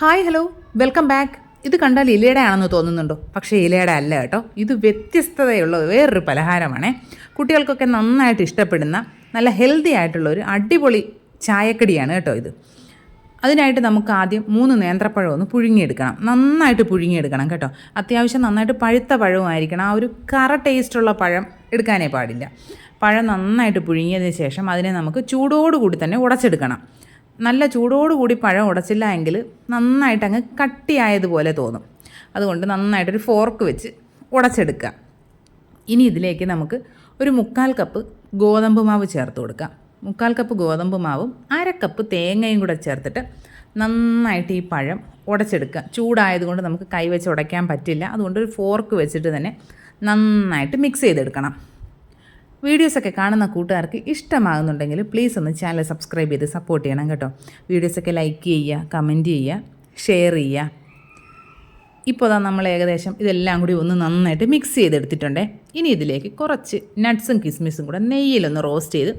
Hi hello welcome back ഇത് കണ്ടാൽ ഇലയുടെ ആണെന്ന് തോന്നുന്നുണ്ടോ? പക്ഷേ ഇലയുടെ അല്ല കേട്ടോ. ഇത് വ്യത്യസ്തതയുള്ള വേറൊരു പലഹാരമാണേ. കുട്ടികൾക്കൊക്കെ നന്നായിട്ട് ഇഷ്ടപ്പെടുന്ന നല്ല ഹെൽത്തി ആയിട്ടുള്ള ഒരു അടിപൊളി ചായക്കടിയാണ് കേട്ടോ ഇത്. അതിനായിട്ട് നമുക്ക് ആദ്യം മൂന്ന് നേന്ത്രപ്പഴം ഒന്ന് പുഴുങ്ങിയെടുക്കണം. നന്നായിട്ട് പുഴുങ്ങിയെടുക്കണം കേട്ടോ. അത്യാവശ്യം നന്നായിട്ട് പഴുത്ത പഴവുമായിരിക്കണം. ആ ഒരു കറ ടേസ്റ്റുള്ള പഴം എടുക്കാനേ പാടില്ല. പഴം നന്നായിട്ട് പുഴുങ്ങിയതിന് ശേഷം അതിനെ നമുക്ക് ചൂടോടുകൂടി തന്നെ ഉടച്ചെടുക്കണം. നല്ല ചൂടോടുകൂടി പഴം ഉടച്ചില്ല എങ്കിൽ നന്നായിട്ട് അങ്ങ് കട്ടിയായതുപോലെ തോന്നും. അതുകൊണ്ട് നന്നായിട്ടൊരു ഫോർക്ക് വെച്ച് ഉടച്ചെടുക്കുക. ഇനി ഇതിലേക്ക് നമുക്ക് ഒരു മുക്കാൽ കപ്പ് ഗോതമ്പ് മാവ് ചേർത്ത് കൊടുക്കാം. മുക്കാൽ കപ്പ് ഗോതമ്പ് മാവും അര കപ്പ് തേങ്ങയും കൂടെ ചേർത്തിട്ട് നന്നായിട്ട് ഈ പഴം ഉടച്ചെടുക്കുക. ചൂടായതുകൊണ്ട് നമുക്ക് കൈ വെച്ച് ഉടയ്ക്കാൻ പറ്റില്ല. അതുകൊണ്ട് ഒരു ഫോർക്ക് വെച്ചിട്ട് തന്നെ നന്നായിട്ട് മിക്സ് ചെയ്തെടുക്കണം. വീഡിയോസൊക്കെ കാണുന്ന കൂട്ടുകാർക്ക് ഇഷ്ടമാകുന്നുണ്ടെങ്കിൽ പ്ലീസ് ഒന്ന് ചാനൽ സബ്സ്ക്രൈബ് ചെയ്ത് സപ്പോർട്ട് ചെയ്യണം കേട്ടോ. വീഡിയോസൊക്കെ ലൈക്ക് ചെയ്യുക കമന്റ് ചെയ്യുക ഷെയർ ചെയ്യുക. ഇപ്പോൾ അതാ നമ്മൾ ഏകദേശം ഇതെല്ലാം കൂടി ഒന്ന് നന്നായിട്ട് മിക്സ് ചെയ്തെടുത്തിട്ടുണ്ടേ. ഇനി ഇതിലേക്ക് കുറച്ച് നട്ട്സും കിസ്മിസും കൂടെ നെയ്യിലൊന്ന് റോസ്റ്റ് ചെയ്ത്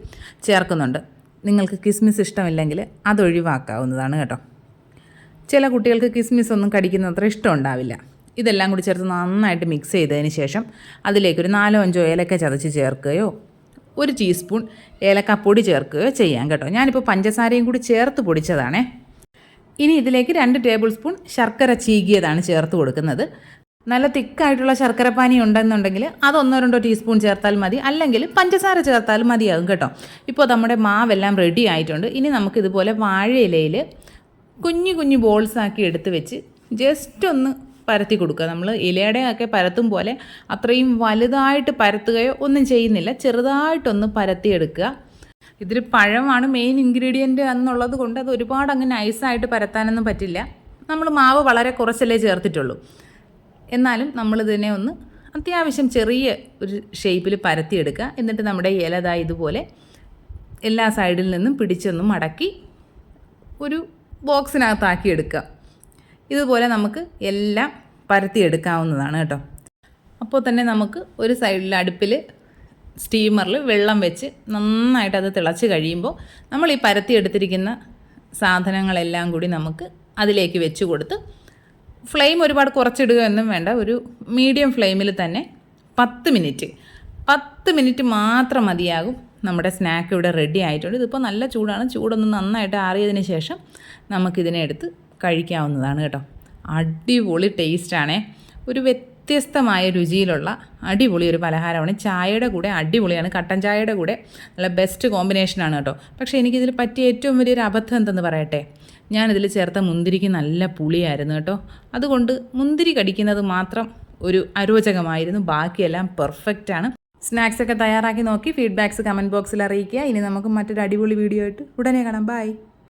ചേർക്കുന്നുണ്ട്. നിങ്ങൾക്ക് കിസ്മിസ് ഇഷ്ടമില്ലെങ്കിൽ അതൊഴിവാക്കാവുന്നതാണ് കേട്ടോ. ചില കുട്ടികൾക്ക് കിസ്മിസ് ഒന്നും കടിക്കുന്ന അത്ര ഇഷ്ടം ഉണ്ടാവില്ല. ഇതെല്ലാം കൂടി ചേർത്ത് നന്നായിട്ട് മിക്സ് ചെയ്തതിന് ശേഷം അതിലേക്കൊരു നാലോ അഞ്ചോ ഏലക്ക ചതച്ച് ചേർക്കുകയോ ഒരു ടീസ്പൂൺ ഏലക്കപ്പൊടി ചേർക്കുകയോ ചെയ്യാം കേട്ടോ. ഞാനിപ്പോൾ പഞ്ചസാരയും കൂടി ചേർത്ത് പൊടിച്ചതാണേ. ഇനി ഇതിലേക്ക് രണ്ട് ടേബിൾ സ്പൂൺ ശർക്കര ചീകിയതാണ് ചേർത്ത് കൊടുക്കുന്നത്. നല്ല തിക്കായിട്ടുള്ള ശർക്കര പാനി ഉണ്ടെന്നുണ്ടെങ്കിൽ അതൊന്നോ രണ്ടോ ടീസ്പൂൺ ചേർത്താൽ മതി. അല്ലെങ്കിൽ പഞ്ചസാര ചേർത്താലും മതിയാകും കേട്ടോ. ഇപ്പോൾ നമ്മുടെ മാവെല്ലാം റെഡി ആയിട്ടുണ്ട്. ഇനി നമുക്കിതുപോലെ വാഴയിലയിൽ കുഞ്ഞു കുഞ്ഞു ബോൾസ് ആക്കി എടുത്ത് വെച്ച് ജസ്റ്റ് ഒന്ന് പരത്തി കൊടുക്കുക. നമ്മൾ ഇലയുടെയൊക്കെ പരത്തും പോലെ അത്രയും വലുതായിട്ട് പരത്തുകയോ ഒന്നും ചെയ്യുന്നില്ല. ചെറുതായിട്ടൊന്ന് പരത്തിയെടുക്കുക. ഇതിൽ പഴമാണ് മെയിൻ ഇൻഗ്രീഡിയന്റ് എന്നുള്ളത് കൊണ്ട് അത് ഒരുപാട് അങ്ങ് നൈസായിട്ട് പരത്താനൊന്നും പറ്റില്ല. നമ്മൾ മാവ് വളരെ കുറച്ചല്ലേ ചേർത്തിട്ടുള്ളൂ. എന്നാലും നമ്മളിതിനെ ഒന്ന് അത്യാവശ്യം ചെറിയ ഒരു ഷേപ്പിൽ പരത്തിയെടുക്കുക. എന്നിട്ട് നമ്മുടെ ഇലതാ ഇതുപോലെ എല്ലാ സൈഡിൽ നിന്നും പിടിച്ചൊന്ന് മടക്കി ഒരു ബോക്സിനകത്താക്കി എടുക്കുക. ഇതുപോലെ നമുക്ക് എല്ലാം പരത്തിയെടുക്കാവുന്നതാണ് കേട്ടോ. അപ്പോൾ തന്നെ നമുക്ക് ഒരു സൈഡിൽ അടുപ്പിൽ സ്റ്റീമറിൽ വെള്ളം വെച്ച് നന്നായിട്ട് അത് തിളച്ച് കഴിയുമ്പോൾ നമ്മൾ ഈ പരത്തിയെടുത്തിരിക്കുന്ന സാധനങ്ങളെല്ലാം കൂടി നമുക്ക് അതിലേക്ക് വെച്ച് കൊടുത്ത് ഫ്ലെയിം ഒരുപാട് കുറച്ചിടുക എന്നും വേണ്ട. ഒരു മീഡിയം ഫ്ലെയിമിൽ തന്നെ പത്ത് മിനിറ്റ് പത്ത് മിനിറ്റ് മാത്രം മതിയാകും നമ്മുടെ സ്നാക്ക് ഇവിടെ റെഡി ആയിട്ടുണ്ട്. ഇതിപ്പോൾ നല്ല ചൂടാണ്. ചൂടൊന്ന് നന്നായിട്ട് ആറിയതിന് ശേഷം നമുക്കിതിനെ എടുത്ത് കഴിക്കാവുന്നതാണ് കേട്ടോ. അടിപൊളി ടേസ്റ്റാണേ. ഒരു വ്യത്യസ്തമായ രുചിയിലുള്ള അടിപൊളി ഒരു പലഹാരമാണ്. ചായയുടെ കൂടെ അടിപൊളിയാണ്. കട്ടൻ ചായയുടെ കൂടെ നല്ല ബെസ്റ്റ് കോമ്പിനേഷനാണ് കേട്ടോ. പക്ഷേ എനിക്കിതിൽ പറ്റിയ ഏറ്റവും വലിയൊരു അബദ്ധം എന്തെന്ന് പറയട്ടെ? ഞാനിതിൽ ചേർത്ത മുന്തിരിക്ക് നല്ല പുളിയായിരുന്നു കേട്ടോ. അതുകൊണ്ട് മുന്തിരി കടിക്കുന്നത് മാത്രം ഒരു അരോചകമായിരുന്നു. ബാക്കിയെല്ലാം പെർഫെക്റ്റാണ് സ്നാക്സ് ഒക്കെ തയ്യാറാക്കി നോക്കി. ഫീഡ്ബാക്സ് കമന്റ് ബോക്സിൽ അറിയിക്കുക. ഇനി നമുക്ക് മറ്റൊരു അടിപൊളി വീഡിയോ ആയിട്ട് ഉടനെ കാണാം. ബൈ